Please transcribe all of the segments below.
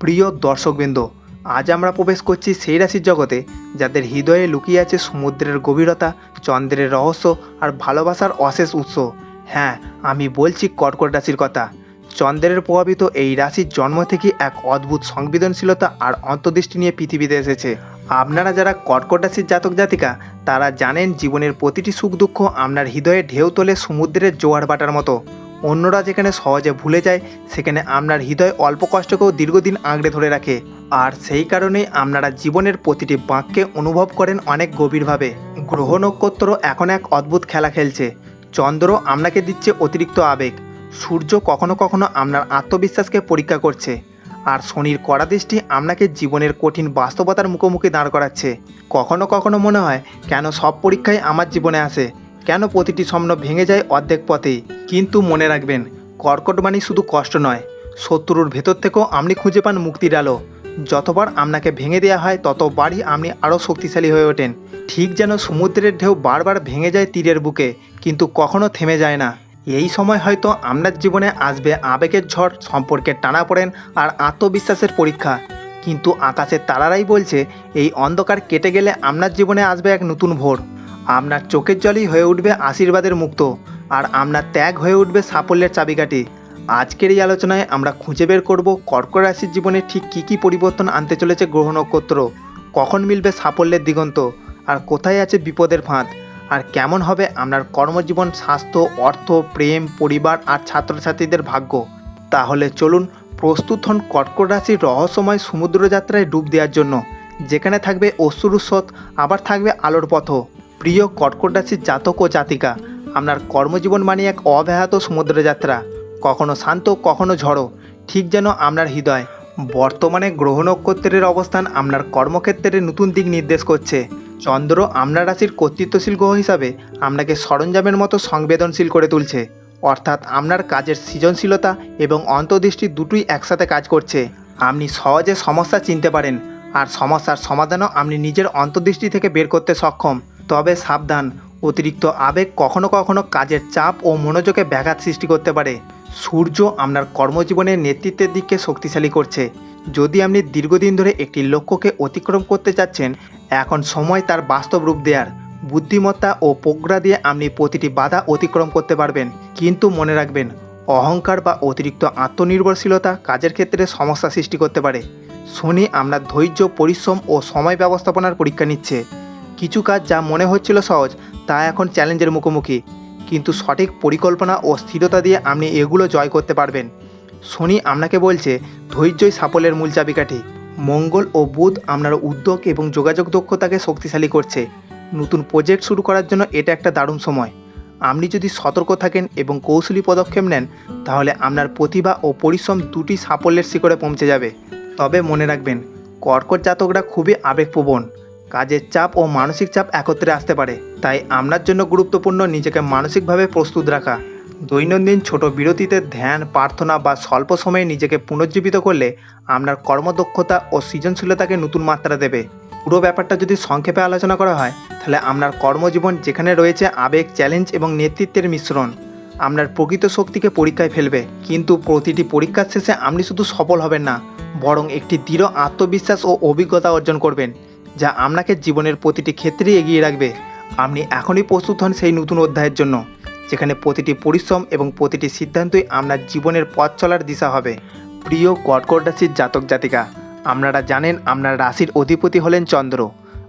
প্রিয় দর্শকবৃন্দ, আজ আমরা প্রবেশ করছি সেই রাশির জগতে যাদের হৃদয়ে লুকিয়ে আছে সমুদ্রের গভীরতা, চন্দ্রের রহস্য আর ভালোবাসার অশেষ উৎস। হ্যাঁ আমি বলছি কর্কট রাশির কথা। চন্দ্রের প্রভাবিত এই রাশির জন্ম থেকে এক অদ্ভুত সংবেদনশীলতা আর অন্তর্দৃষ্টি নিয়ে পৃথিবীতে এসেছে। আপনারা যারা কর্কট রাশির জাতক জাতিকা, তারা জানেন জীবনের প্রতিটি সুখ দুঃখ আপনার হৃদয়ে ঢেউ তোলে সমুদ্রের জোয়ার বাটার মতো। অন্যরা যেখানে সহজে ভুলে যায়, সেখানে আপনার হৃদয় অল্প কষ্টকেও দীর্ঘদিন আঁকড়ে ধরে রাখে। আর সেই কারণেই আপনারা জীবনের প্রতিটি বাঁককে অনুভব করেন অনেক গভীরভাবে। গ্রহ নক্ষত্র এখন এক অদ্ভুত খেলা খেলছে। চন্দ্র আপনাকে দিচ্ছে অতিরিক্ত আবেগ। সূর্য কখনো কখনো আপনার আত্মবিশ্বাসকে পরীক্ষা করছে। আর শনির কড়া দৃষ্টি আপনাকে জীবনের কঠিন বাস্তবতার মুখোমুখি দাঁড় করাচ্ছে। কখনো কখনো মনে হয়, কেন সব পরীক্ষাই আমার জীবনে আসে? কেন প্রতিটি স্বপ্ন ভেঙে যায় অর্ধেক পথে কিন্তু মনে রাখবেন, কর্কট মানে শুধু কষ্ট নয়, শত্রুর ভেতর থেকেও আপনি খুঁজে পান মুক্তির আলো। যতবার আপনাকে ভেঙে দেওয়া হয়, ততবারই আপনি আরও শক্তিশালী হয়ে ওঠেন। ঠিক যেন সমুদ্রের ঢেউ বারবার ভেঙে যায় তীরের বুকে, কিন্তু কখনো থেমে যায় না। এই সময় হয়তো আপনার জীবনে আসবে আবেগের ঝড় সম্পর্কের টানাপোড়েন আর আত্মবিশ্বাসের পরীক্ষা। কিন্তু আকাশের তারারাই বলছে, এই অন্ধকার কেটে গেলে আপনার জীবনে আসবে এক নতুন ভোর। আপনার চোখের জলই হয়ে উঠবে আশীর্বাদের মুক্ত, আর আপনার ত্যাগ হয়ে উঠবে সাফল্যের চাবিকাঠি। আজকের এই আলোচনায় আমরা খুঁজে বের করব কর্ক রাশির জীবনে ঠিক কী কী পরিবর্তন আনতে চলেছে গ্রহ নক্ষত্র, কখন মিলবে সাফল্যের দিগন্ত, আর কোথায় আছে বিপদের ফাঁদ, আর কেমন হবে আপনার কর্মজীবন, স্বাস্থ্য, অর্থ, প্রেম, পরিবার, আর ছাত্রছাত্রীদের ভাগ্য। তাহলে চলুন প্রস্তুত হন কর্কট রাশির রহস্যময় সমুদ্র যাত্রায় ডুব দেওয়ার জন্য, যেখানে থাকবে অশ্রুস্রোত আবার থাকবে আলোর পথ প্রিয় কর্কট রাশির জাতক ও জাতিকা, আপনার কর্মজীবন মানে এক অব্যাহত সমুদ্র যাত্রা। কখনো শান্ত, কখনো ঝড়ো, ঠিক যেন আপনার হৃদয়। বর্তমানে গ্রহ নক্ষত্রের অবস্থান আপনার কর্মক্ষেত্রে নতুন দিক নির্দেশ করছে। চন্দ্র আপনার রাশির কর্তৃত্বশীল গ্রহ হিসাবে আপনাকে সরঞ্জামের মতো সংবেদনশীল করে তুলছে। অর্থাৎ আপনার কাজের সৃজনশীলতা এবং অন্তর্দৃষ্টি দুটোই একসাথে কাজ করছে। আপনি সহজে সমস্যা চিনতে পারেন, আর সমস্যার সমাধানও আপনি নিজের অন্তর্দৃষ্টি থেকে বের করতে সক্ষম। তবে সাবধান। অতিরিক্ত আবেগ কখনো কখনো কাজের চাপ ও মনোযোগে ব্যাঘাত সৃষ্টি করতে পারে। সূর্য আপনার কর্মজীবনের নেতৃত্বের দিককে শক্তিশালী করছে। যদি আপনি দীর্ঘদিন ধরে একটি লক্ষ্যকে অতিক্রম করতে চাচ্ছেন, এখন সময় তার বাস্তব রূপ দেওয়ার বুদ্ধিমত্তা ও প্রজ্ঞা দিয়ে আপনি প্রতিটি বাধা অতিক্রম করতে পারবেন। কিন্তু মনে রাখবেন, অহংকার বা অতিরিক্ত আত্মনির্ভরশীলতা কাজের ক্ষেত্রে সমস্যা সৃষ্টি করতে পারে। শনি আপনার ধৈর্য, পরিশ্রম ও সময় ব্যবস্থাপনার পরীক্ষা নিচ্ছে। কিছু কাজ যা মনে হচ্ছিল সহজ, তা এখন চ্যালেঞ্জের মুখোমুখি। কিন্তু সঠিক পরিকল্পনা ও স্থিরতা দিয়ে আপনি এগুলো জয় করতে পারবেন। শনি আপনাকে বলছে, ধৈর্যই সাফল্যের মূল চাবিকাঠি। মঙ্গল ও বুধ আপনার উদ্যোগ এবং যোগাযোগ দক্ষতাকে শক্তিশালী করছে। নতুন প্রজেক্ট শুরু করার জন্য এটা একটা দারুণ সময়। আপনি যদি সতর্ক থাকেন এবং কৌশলী পদক্ষেপ নেন, তাহলে আপনার প্রতিভা ও পরিশ্রম দুটি সাফল্যের শিখরে পৌঁছে যাবে। তবে মনে রাখবেন, কর্কট জাতকরা খুবই আবেগপ্রবণ। কাজের চাপ ও মানসিক চাপ একত্রে আসতে পারে। তাই আপনার জন্য গুরুত্বপূর্ণ নিজেকে মানসিকভাবে প্রস্তুত রাখা। দৈনন্দিন ছোট বিরতিতে ধ্যান, প্রার্থনা বা স্বল্প সময়ে নিজেকে পুনর্জীবিত করলে আপনার কর্মদক্ষতা ও সৃজনশীলতাকে নতুন মাত্রা দেবে। পুরো ব্যাপারটা যদি সংক্ষেপে আলোচনা করা হয়, তাহলে আপনার কর্মজীবন যেখানে রয়েছে আবেগ, চ্যালেঞ্জ এবং নেতৃত্বের মিশ্রণ। আপনার প্রকৃত শক্তিকে পরীক্ষায় ফেলবে, কিন্তু প্রতিটি পরীক্ষার শেষে আপনি শুধু সফল হবেন না, বরং একটি দৃঢ় আত্মবিশ্বাস ও অভিজ্ঞতা অর্জন করবেন। যা আপনাকে জীবনের প্রতিটি ক্ষেত্রেই এগিয়ে রাখবে। আপনি এখনই প্রস্তুত হন সেই নতুন অধ্যায়ের জন্য, যেখানে প্রতিটি পরিশ্রম এবং প্রতিটি সিদ্ধান্তই আপনার জীবনের পথ চলার দিশা হবে। প্রিয় কর্কট রাশির জাতক জাতিকা, আপনারা জানেন আপনার রাশির অধিপতি হলেন চন্দ্র,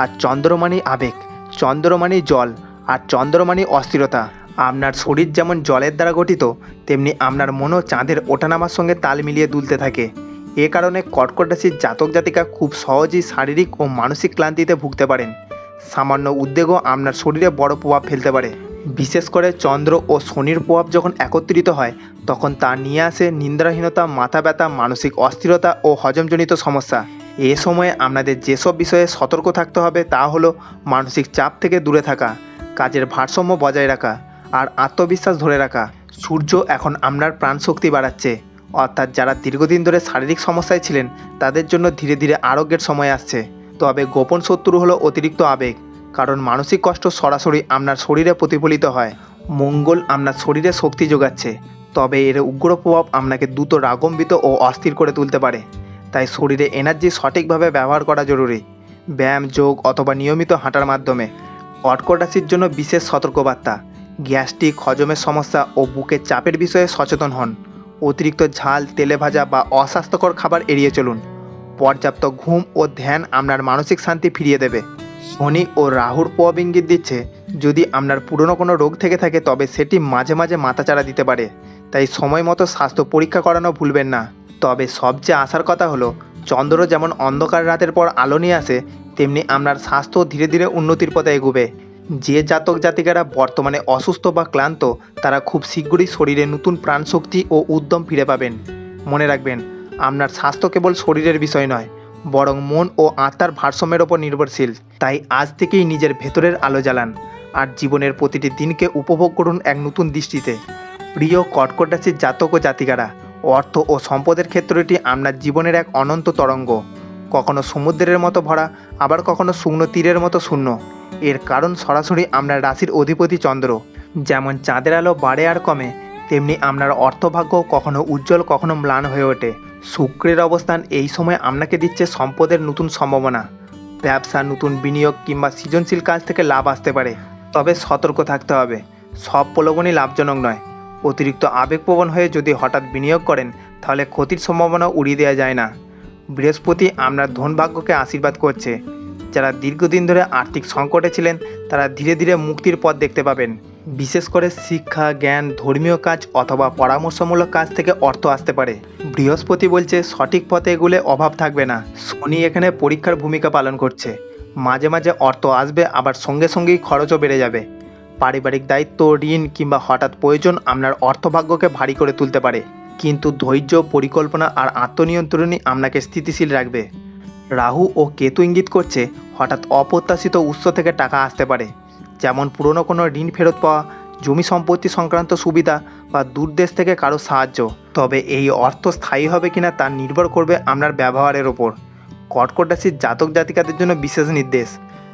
আর চন্দ্র মানে আবেগ, চন্দ্র মানে জল, আর চন্দ্র মানে অস্থিরতা। আপনার শরীর যেমন জলের দ্বারা গঠিত, তেমনি আপনার মনও চাঁদের ওঠানামার সঙ্গে তাল মিলিয়ে দুলতে থাকে। এ কারণে কর্কট রাশির জাতক জাতিকা খুব সহজেই শারীরিক ও মানসিক ক্লান্তিতে ভুগতে পারেন। সামান্য উদ্বেগও আপনার শরীরে বড় প্রভাব ফেলতে পারে। বিশেষ করে চন্দ্র ও শনির প্রভাব যখন একত্রিত হয়, তখন তা নিয়ে আসে নিন্দ্রাহীনতা মাথা ব্যথা মানসিক অস্থিরতা ও হজমজনিত সমস্যা। এ সময়ে আপনাদের যেসব বিষয়ে সতর্ক থাকতে হবে তা হলো মানসিক চাপ থেকে দূরে থাকা, কাজের ভারসাম্য বজায় রাখা আর আত্মবিশ্বাস ধরে রাখা। সূর্য এখন আপনার প্রাণশক্তি বাড়াচ্ছে। অর্থাৎ যারা দীর্ঘদিন ধরে শারীরিক সমস্যায় ছিলেন, তাদের জন্য ধীরে ধীরে আরোগ্যের সময় আসছে। তবে গোপন শত্রু হলো অতিরিক্ত আবেগ, কারণ মানসিক কষ্ট সরাসরি আপনার শরীরে প্রতিফলিত হয়। মঙ্গল আপনার শরীরে শক্তি যোগাচ্ছে, তবে এর উগ্র প্রভাব আপনাকে দ্রুত রাগম্বিত ও অস্থির করে তুলতে পারে। তাই শরীরে এনার্জি সঠিকভাবে ব্যবহার করা জরুরি। ব্যায়াম, যোগ অথবা নিয়মিত হাঁটার মাধ্যমে। কর্কট রাশির জন্য বিশেষ সতর্কবার্তা। গ্যাস্ট্রিক হজমের সমস্যা ও বুকের চাপের বিষয়ে সচেতন হন। অতিরিক্ত ঝাল, তেলে ভাজা বা অস্বাস্থ্যকর খাবার এড়িয়ে চলুন। পর্যাপ্ত ঘুম ও ধ্যান আপনার মানসিক শান্তি ফিরিয়ে দেবে। শনি ও রাহুর প্রভাব ইঙ্গিত দিচ্ছে, যদি আপনার পুরনো কোনো রোগ থেকে থাকে, তবে সেটি মাঝে মাঝে মাথাচাড়া দিতে পারে। তাই সময় মতো স্বাস্থ্য পরীক্ষা করানো ভুলবেন না। তবে সবচেয়ে আসার কথা হলো, চন্দ্র যেমন অন্ধকার রাতের পর আলো নিয়ে আসে, তেমনি আপনার স্বাস্থ্য ধীরে ধীরে উন্নতির পথে এগোবে। যে জাতক জাতিকারা বর্তমানে অসুস্থ বা ক্লান্ত, তারা খুব শীঘ্রই শরীরে নতুন প্রাণশক্তি ও উদ্যম ফিরে পাবেন। মনে রাখবেন, আপনার স্বাস্থ্য কেবল শরীরের বিষয় নয়, বরং মন ও আত্মার ভারসাম্যের ওপর নির্ভরশীল। তাই আজ থেকেই নিজের ভেতরের আলো জ্বালান আর জীবনের প্রতিটি দিনকে উপভোগ করুন এক নতুন দৃষ্টিতে। প্রিয় কর্কট জাতক ও জাতিকারা, অর্থ ও সম্পদের ক্ষেত্রটি আপনার জীবনের এক অনন্ত তরঙ্গ। কখনো সমুদ্রের মতো ভরা, আবার কখনো শুকনো তীরের মতো শূন্য। এর কারণ সরাসরি আপনার রাশির অধিপতি চন্দ্র। যেমন চাঁদের আলো বাড়ে আর কমে, তেমনি আপনার অর্থভাগ্য কখনো উজ্জ্বল, কখনো ম্লান হয়ে ওঠে। শুক্রের অবস্থান এই সময় আপনাকে দিচ্ছে সম্পদের নতুন সম্ভাবনা। ব্যবসা, নতুন বিনিয়োগ কিংবা সৃজনশীল কাজ থেকে লাভ আসতে পারে। তবে সতর্ক থাকতে হবে। সব প্রলোভনই লাভজনক নয়। অতিরিক্ত আবেগপ্রবণ হয়ে যদি হঠাৎ বিনিয়োগ করেন, তাহলে ক্ষতির সম্ভাবনা উড়িয়ে দেওয়া যায় না। বৃহস্পতি আপনার ধনভাগ্যকে আশীর্বাদ করছে। যারা দীর্ঘদিন ধরে আর্থিক সংকটে ছিলেন, তারা ধীরে ধীরে মুক্তির পথ দেখতে পাবেন। বিশেষ করে শিক্ষা, জ্ঞান, ধর্মীয় কাজ অথবা পরামর্শমূলক কাজ থেকে অর্থ আসতে পারে। বৃহস্পতি বলছে, সঠিক পথে এগুলে অভাব থাকবে না। শনি এখানে পরীক্ষার ভূমিকা পালন করছে। মাঝে মাঝে অর্থ আসবে, আবার সঙ্গে সঙ্গেই খরচও বেড়ে যাবে। পারিবারিক দায়িত্ব, ঋণ কিংবা হঠাৎ প্রয়োজন আপনার অর্থভাগ্যকে ভারী করে তুলতে পারে। কিন্তু ধৈর্য, পরিকল্পনা আর আত্মনিয়ন্ত্রণই আপনাকে স্থিতিশীল রাখবে। রাহু ও কেতু ইঙ্গিত করছে, হঠাৎ অপ্রত্যাশিত উৎস থেকে টাকা আসতে পারে। যেমন পুরনো কোনো ঋণ ফেরত পাওয়া, জমি সম্পত্তি সংক্রান্ত সুবিধা বা দূরদেশ থেকে কারও সাহায্য। তবে এই অর্থ স্থায়ী হবে কিনা তা নির্ভর করবে আপনার ব্যবহারের ওপর। কর্কট রাশির জাতক জাতিকাদের জন্য বিশেষ নির্দেশ।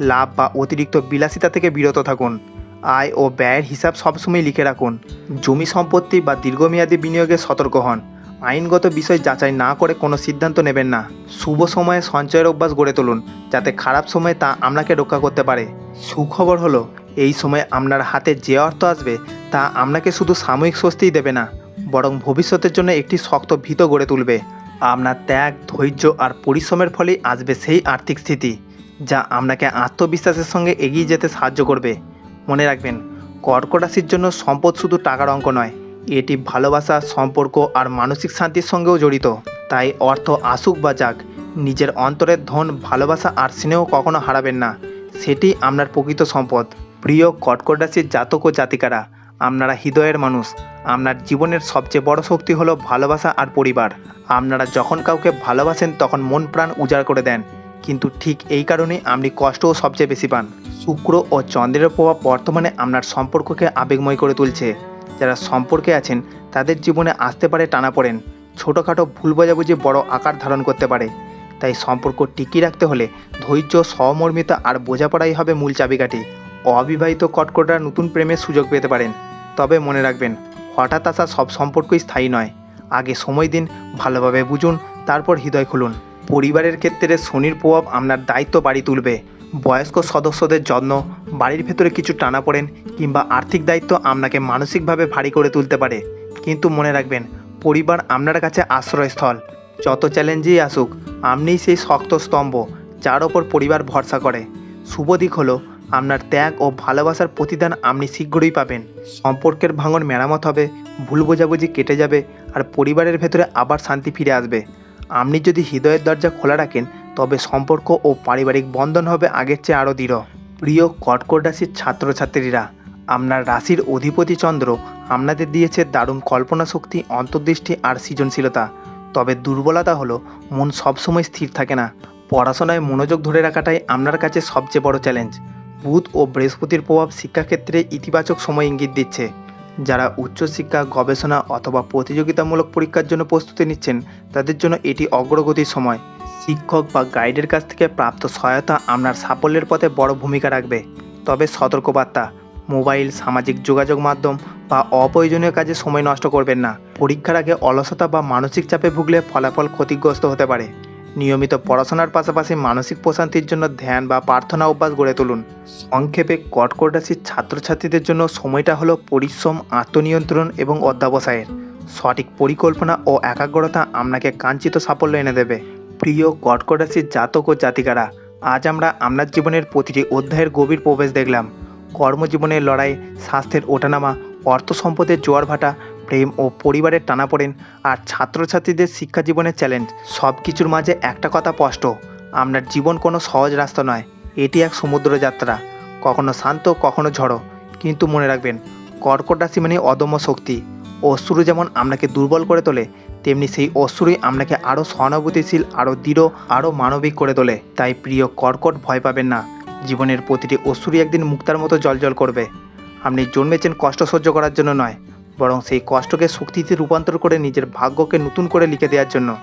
লাভ বা অতিরিক্ত বিলাসিতা থেকে বিরত থাকুন। আয় ও ব্যয়ের হিসাব সবসময় লিখে রাখুন। জমি সম্পত্তি বা দীর্ঘমেয়াদী বিনিয়োগে সতর্ক হন। আইনগত বিষয় যাচাই না করে কোনো সিদ্ধান্ত নেবেন না। শুভ সময়ে সঞ্চয়ের অভ্যাস গড়ে তুলুন, যাতে খারাপ সময়ে তা আপনাকে রক্ষা করতে পারে। সুখবর হলো, এই সময় আপনার হাতে যে অর্থ আসবে, তা আপনাকে শুধু সাময়িক স্বস্তিই দেবে না, বরং ভবিষ্যতের জন্য একটি শক্ত ভিত গড়ে তুলবে। আপনার ত্যাগ, ধৈর্য আর পরিশ্রমের ফলেই আসবে সেই আর্থিক স্থিতি, যা আপনাকে আত্মবিশ্বাসের সঙ্গে এগিয়ে যেতে সাহায্য করবে। মনে রাখবেন কর্কট রাশির জন্য সম্পদ শুধু টাকার অঙ্ক নয়, এটি ভালোবাসা, সম্পর্ক আর মানসিক শান্তির সঙ্গেও জড়িত। তাই অর্থ আসুক বা যাক, নিজের অন্তরের ধন, ভালোবাসা আর স্নেহ কখনো হারাবেন না। সেটি আপনার প্রকৃত সম্পদ। প্রিয় কর্কট রাশির জাতক ও জাতিকারা, আপনারা হৃদয়ের মানুষ। আপনার জীবনের সবচেয়ে বড় শক্তি হলো ভালোবাসা আর পরিবার। আপনারা যখন কাউকে ভালোবাসেন, তখন মন প্রাণ উজাড় করে দেন। কিন্তু ঠিক এই কারণেই আপনি কষ্টও সবচেয়ে বেশি পান। শুক্র ও চন্দ্রের প্রভাব বর্তমানে আপনার সম্পর্ককে আবেগময় করে তুলছে। যারা সম্পর্কে আছেন, তাদের জীবনে আসতে পারে টানাপোড়েন ছোটোখাটো ভুল বোঝাবুঝি বড় আকার ধারণ করতে পারে। তাই সম্পর্ক টিকিয়ে রাখতে হলে ধৈর্য, সহমর্মিতা আর বোঝাপড়াই হবে মূল চাবিকাঠি। অবিবাহিত কটকটরা নতুন প্রেমের সুযোগ পেতে পারেন। তবে মনে রাখবেন, হঠাৎ আসা সব সম্পর্কই স্থায়ী নয়। আগে সময় দিন, ভালোভাবে বুঝুন, তারপর হৃদয় খুলুন। পরিবারের ক্ষেত্রে শনির প্রভাব আপনার দায়িত্ব বাড়ি তুলবে। বয়স্ক সদস্যদের যত্ন বাড়ির ভেতরে কিছু টানা পড়েন কিংবা আর্থিক দায়িত্ব আপনাকে মানসিকভাবে ভারী করে তুলতে পারে। কিন্তু মনে রাখবেন, পরিবার আপনার কাছে আশ্রয়স্থল। যত চ্যালেঞ্জেই আসুক, আপনিই সেই শক্ত স্তম্ভ যার ওপর পরিবার ভরসা করে। শুভ দিক হলো, আপনার ত্যাগ ও ভালোবাসার প্রতিদান আপনি শীঘ্রই পাবেন। সম্পর্কের ভাঙন মেরামত হবে, ভুল বোঝাবুঝি কেটে যাবে আর পরিবারের ভেতরে আবার শান্তি ফিরে আসবে। আপনি যদি হৃদয়ের দরজা খোলা রাখেন তবে সম্পর্ক ও পারিবারিক বন্ধন হবে আগের চেয়ে আরও দৃঢ়। প্রিয় কর্কট রাশির ছাত্রছাত্রীরা, আপনার রাশির অধিপতি চন্দ্র আপনাদের দিয়েছে দারুণ কল্পনা শক্তি, অন্তর্দৃষ্টি আর সৃজনশীলতা। তবে দুর্বলতা হলো, মন সবসময় স্থির থাকে না। পড়াশোনায় মনোযোগ ধরে রাখাটাই আপনার কাছে সবচেয়ে বড় চ্যালেঞ্জ। বুধ ও বৃহস্পতির প্রভাব শিক্ষাক্ষেত্রে ইতিবাচক সময় ইঙ্গিত দিচ্ছে। যারা উচ্চশিক্ষা, গবেষণা অথবা প্রতিযোগিতামূলক পরীক্ষার জন্য প্রস্তুতি নিচ্ছেন, তাদের জন্য এটি অগ্রগতির সময়। শিক্ষক বা গাইডের কাছ থেকে প্রাপ্ত সহায়তা আপনার সাফল্যের পথে বড় ভূমিকা রাখবে। তবে সতর্কবার্তা, মোবাইল, সামাজিক যোগাযোগ মাধ্যম বা অপ্রয়োজনীয় কাজে সময় নষ্ট করবেন না। পরীক্ষার আগে অলসতা বা মানসিক চাপে ভুগলে ফলাফল ক্ষতিগ্রস্ত হতে পারে। নিয়মিত পড়াশোনার পাশাপাশি মানসিক প্রশান্তির জন্য ধ্যান বা প্রার্থনা অভ্যাস গড়ে তুলুন। সংক্ষেপে কর্কট রাশির ছাত্রছাত্রীদের জন্য সময়টা হলো পরিশ্রম, আত্মনিয়ন্ত্রণ এবং অধ্যাবসায়ের। সঠিক পরিকল্পনা ও একাগ্রতা আপনাকে কাঙ্ক্ষিত সাফল্য এনে দেবে। প্রিয় কর্কট রাশির জাতক ও জাতিকারা, আজ আমরা আপনার জীবনের প্রতিটি অধ্যায়ের গভীর প্রবেশ দেখলাম। কর্মজীবনের লড়াই, স্বাস্থ্যের ওঠানামা, অর্থ সম্পদের জোয়ার ভাটা, প্রেম ও পরিবারের টানাপোড়েন আর ছাত্রছাত্রীদের শিক্ষা জীবনের চ্যালেঞ্জ সব কিছুর মাঝে একটা কথা স্পষ্ট আপনার জীবন কোনো সহজ রাস্তা নয়, এটি এক সমুদ্র যাত্রা। কখনো শান্ত, কখনো ঝড়ো, কিন্তু মনে রাখবেন, কর্কট রাশি মানে অদম্য শক্তি। অশ্রু যেমন আপনাকে দুর্বল করে তোলে, তেমনি সেই অশ্রুই আপনাকে আরও সহানুভূতিশীল আরও দৃঢ় আরও মানবিক করে তোলে। তাই প্রিয়, কর্কট ভয় পাবেন না। জীবনের প্রতিটি অশ্রুই একদিন মুক্তার মতো জলজল করবে। আপনি জন্মেছেন কষ্ট সহ্য করার জন্য নয়, বরং সেই কষ্টকে শক্তিতে রূপান্তর করে নিজের ভাগ্যকে নতুন করে লিখে দেওয়ার জন্য।